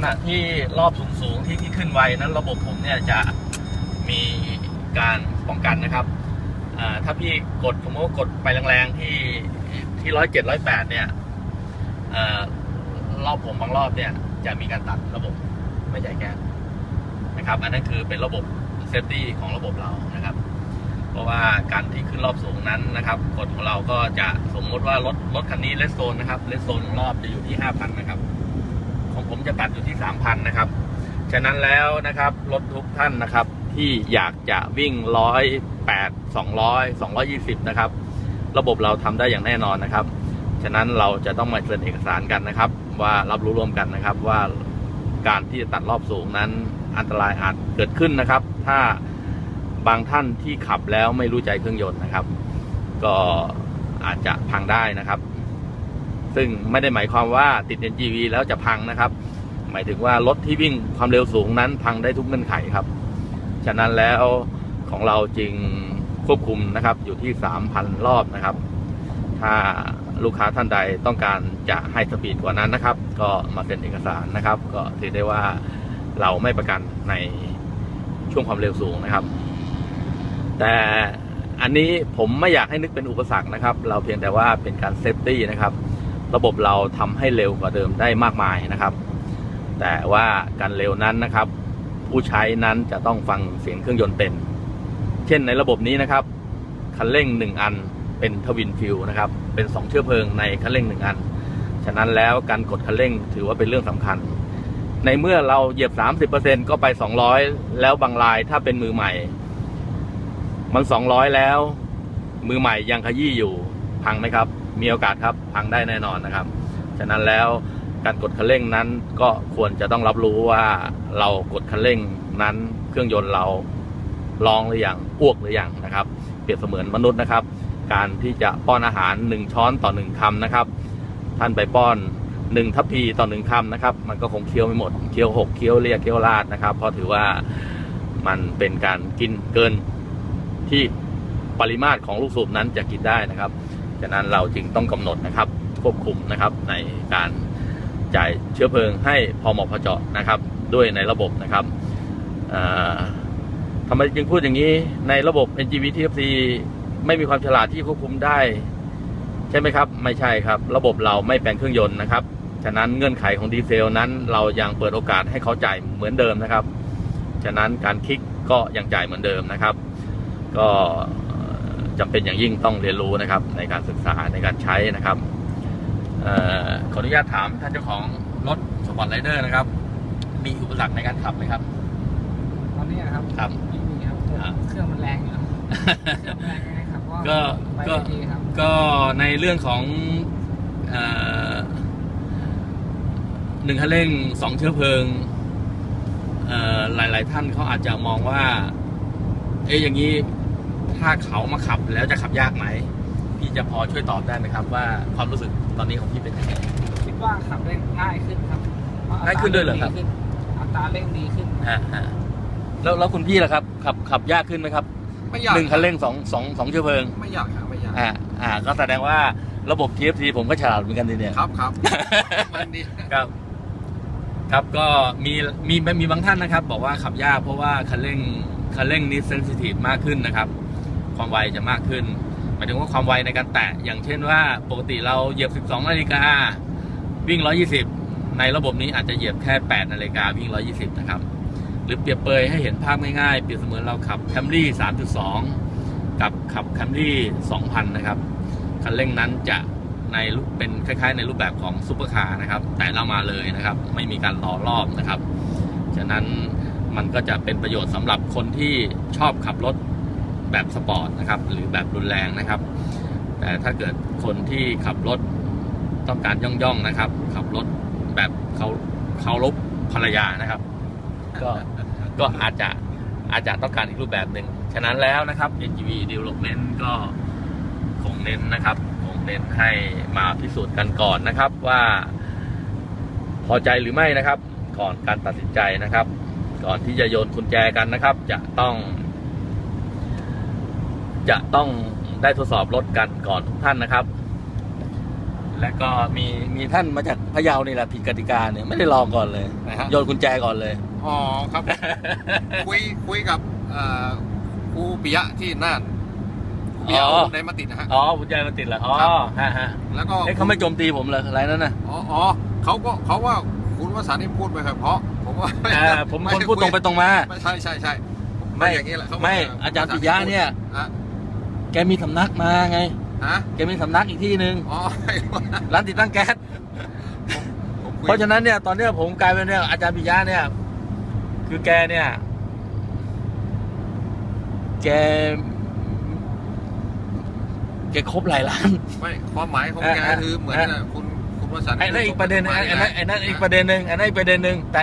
ขณะที่รอบสูงๆที่ที่ขึ้นไวนั้นระบบผมเนี่ยจะมีการป้องกันนะครับถ้าพี่กดผมก็กดไปแรงๆที่ที่ร้อยเจ็ดร้อยแปดเนี่ยอรอบผมบางรอบเนี่ยจะมีการตัดระบบไม่จ่ายแก๊สนะครับ อันนั้นคือเป็นระบบเซฟตี้ของระบบเรานะครับ เพราะว่าการที่ขึ้นรอบสูงนั้นนะครับกฎของเราก็จะสมมติว่ารถรถคันนี้เลสโซนนะครับเลสโซนของรอบจะอยู่ที่5,000นะครับ ของผมจะตัดอยู่ที่3,000นะครับ ฉะนั้นแล้วนะครับ รถทุกท่านนะครับ ที่อยากจะวิ่งร้อยแปดสองร้อยสองร้อยี่สิบนะครับ ระบบเราทำได้อย่างแน่นอนนะครับ ฉะนั้นเราจะต้องมาเซ็นเอกสารกันนะครับ ว่ารับรู้ร่วมกันนะครับว่าการที่จะตัดรอบสูงนั้นอันตรายอาจเกิดขึ้นนะครับ ถ้าบางท่านที่ขับแล้วไม่รู้ใจเครื่องยนต์นะครับ ก็อาจจะพังได้นะครับ ซึ่งไม่ได้หมายความว่าติด NGV แล้วจะพังนะครับ หมายถึงว่ารถที่วิ่งความเร็วสูงนั้นพังได้ทุกเงื่อนไขครับ ฉะนั้นแล้วของเราจึงควบคุมนะครับอยู่ที่ 3,000 รอบนะครับ ถ้าลูกค้าท่านใดต้องการจะให้สปีดกว่านั้นนะครับ ก็มาเซ็นเอกสารนะครับ ก็ถือได้ว่าเราไม่ประกันในช่วงความเร็วสูงนะครับ แต่อันนี้ผมไม่อยากให้นึกเป็นอุปสรรคนะครับ เราเพียงแต่ว่าเป็นการเซฟตี้นะครับ ระบบเราทำให้เร็วกว่าเดิมได้มากมายนะครับ แต่ว่าการเร็วนั้นนะครับ ผู้ใช้นั้นจะต้องฟังเสียงเครื่องยนต์เป็น เช่นในระบบนี้นะครับ คันเร่งหนึ่งอันเป็นทวินฟิวนะครับ เป็นสองเชื้อเพลิงในคันเร่งหนึ่งอัน ฉะนั้นแล้วการกดคันเร่งถือว่าเป็นเรื่องสำคัญ ในเมื่อเราเหยียบ 30%ก็ไป 200 แล้วบางรายถ้าเป็นมือใหม่ มัน 200 แล้ว มือใหม่ยังขยี้อยู่พังไหมครับ มีโอกาสครับพังได้แน่นอนนะครับ ฉะนั้นแล้วการกดคันเร่งนั้นก็ควรจะต้องรับรู้ว่าเรากดคันเร่งนั้นเครื่องยนต์เราลองหรือยังอ้วกหรือยังนะครับ เปรียบเสมือนมนุษย์นะครับ การที่จะป้อนอาหารหนึ่งช้อนต่อหนึ่งคำนะครับ ท่านไปป้อนหนึ่งทัพพีต่อหนึ่งคำนะครับ มันก็คงเคี้ยวไม่หมดเคี้ยวหกเคี้ยวเรียกเคี้ยวลาดนะครับ เพราะถือว่ามันเป็นการกินเกินที่ปริมาตรของลูกสูบนั้นจะกินได้นะครับ ฉะนั้นเราจึงต้องกำหนดนะครับควบคุมนะครับในการจ่ายเชื้อเพลิงให้พอเหมาะพอเจาะนะครับด้วยในระบบนะครับทำไมจึงพูดอย่างนี้ในระบบ NGV TFC ไม่มีความฉลาดที่ควบคุมได้ ใช่ไหมครับ ไม่ใช่ครับ ระบบเราไม่แปลงเครื่องยนต์นะครับฉะนั้นเงื่อนไขของดีเซลนั้น เรายังเปิดโอกาสให้เขาจ่ายเหมือนเดิมนะครับ ฉะนั้นการคลิกก็ยังจ่ายเหมือนเดิมนะครับ ก็ จำเป็นอย่างยิ่งต้องเรียนรู้นะครับ ในการศึกษาในการใช้นะครับเออขออนุญาตถามท่านเจ้าของรถสปอร์ตไรเดอร์นะครับ มีอุปสรรคในการขับไหมครับ ตอนนี้อะครับครับไม่มีครับอ่าเครื่องมันแรงอยู่ครับเครื่องมันแรงยังไงครับก็ไปก็ได้ดีครับก็ในเรื่องของเอ่อหนึ่งคันเร่งสองเชื้อเพลิงเอ่อหลาย ๆ ท่านเขาอาจจะมองว่า เอ๊ะอย่างนี้ ถ้าเขามาขับแล้วจะขับยากไหมพี่จะพอช่วยตอบได้ไหมครับ ว่าความรู้สึกตอนนี้ของพี่เป็นยังไงคิดว่าขับได้ง่ายขึ้นครับเพระอัตรง่ายขึ้นด้วยเหรอครับดีขึ้นอัตราเร่งดีขึ้นฮะฮะแล้วแล้วคุณพี่ล่ะครับขับขับยากขึ้นไหมครับไม่อยากหนึ่งคันเร่งสองสองสองเชื้อเพลิงไม่อยากครับไม่อยากอ่าอ่า ก็แสดงว่าระบบ TFT ผมก็ฉลาดเหมือนกันทีเนี่ยครับครับมันดีครับครับก็มีมีมีบางท่านนะครับ บอกว่าขับยากเพราะว่าคันเร่งคันเร่งนี้เซนซิทีฟมากขึ้นนะครับ ความไวจะมากขึ้น หมายถึงว่าความไวในการแตะ อย่างเช่นว่าปกติเราเหยียบ 12 นาฬิกา วิ่ง 120 ในระบบนี้อาจจะเหยียบแค่ 8 นาฬิกาวิ่ง 120 นะครับ หรือเปรียบเปยให้เห็นภาพง่ายๆ เปรียบเสมือนเราขับ Camry 3.2 กับขับ Camry 2,000 นะครับ คันเร่งนั้นจะในรูปเป็นคล้ายๆ ในรูปแบบของซุปเปอร์คาร์นะครับ แต่เรามาเลยนะครับ ไม่มีการรอรอบนะครับ ฉะนั้นมันก็จะเป็นประโยชน์สำหรับคนที่ชอบขับรถ แบบสปอร์ตนะครับ หรือแบบรุนแรงนะครับ แต่ถ้าเกิดคนที่ขับรถต้องการย่องๆนะครับ ขับรถแบบเขาเคารพภรรยานะครับ ก็ก็อาจจะอาจจะต้องการอีกรูปแบบหนึ่งฉะนั้นแล้วนะครับ NGV Development ก็คงเน้นนะครับคงเน้นให้มาพิสูจน์กันก่อนนะครับว่าพอใจหรือไม่นะครับ ก่อนการตัดสินใจนะครับ ก่อนที่จะโยนกุญแจกันนะครับ จะต้อง จะต้องได้ทดสอบรถกันก่อนทุกท่านนะครับ แล้วก็มีมีท่านมาจากพะเยานี่แหละผิดกติกาเนี่ยไม่ได้ลองก่อนเลยนะฮะ โยนกุญแจก่อนเลย อ๋อครับ คุยคุยกับเอ่อครูปิยะที่น่านครูปิยะอ๋อ ในมาติดนะฮะ อ๋อกุญแจมันติดเหรออ๋อครับ ฮะฮะแล้วก็เอ๊ะเขาไม่โจมตีผมเลยอะไรนั่นน่ะอ๋ออ๋อเขาก็เขาว่าคุณวสันต์นี่พูดไปเถอะเพราะ ผมว่าอ่าผมคนพูดตรงไปตรงมา ไม่ใช่ใช่ใช่ไม่ อย่างนี้แหละเขไม่เอาจารย์ปิยะเนี่ยฮะแกมีสำนักมาไง ฮะแกมีสำนักอีกที่หนึ่งอ๋อไม่ว่าร้านติดตั้งแก๊ส ผมคุยเพราะฉะนั้นเนี่ยตอนเนี้ยผมกลายเป็นเนี่ยอาจารย์ปิยะเนี่ย คือแกเนี่ย แก แกครบหลายล้าน ไม่ความหมายของแกอะคือเหมือนอะน่ะคุณคุณวสันต์ไอ้นั่นอีกประเด็นหนึงไอ้พูไอ้นั่นไอ้นั่นอีกประเด็นหนึ่งไอ้นั่นอีกประเด็นหนึ่งแต่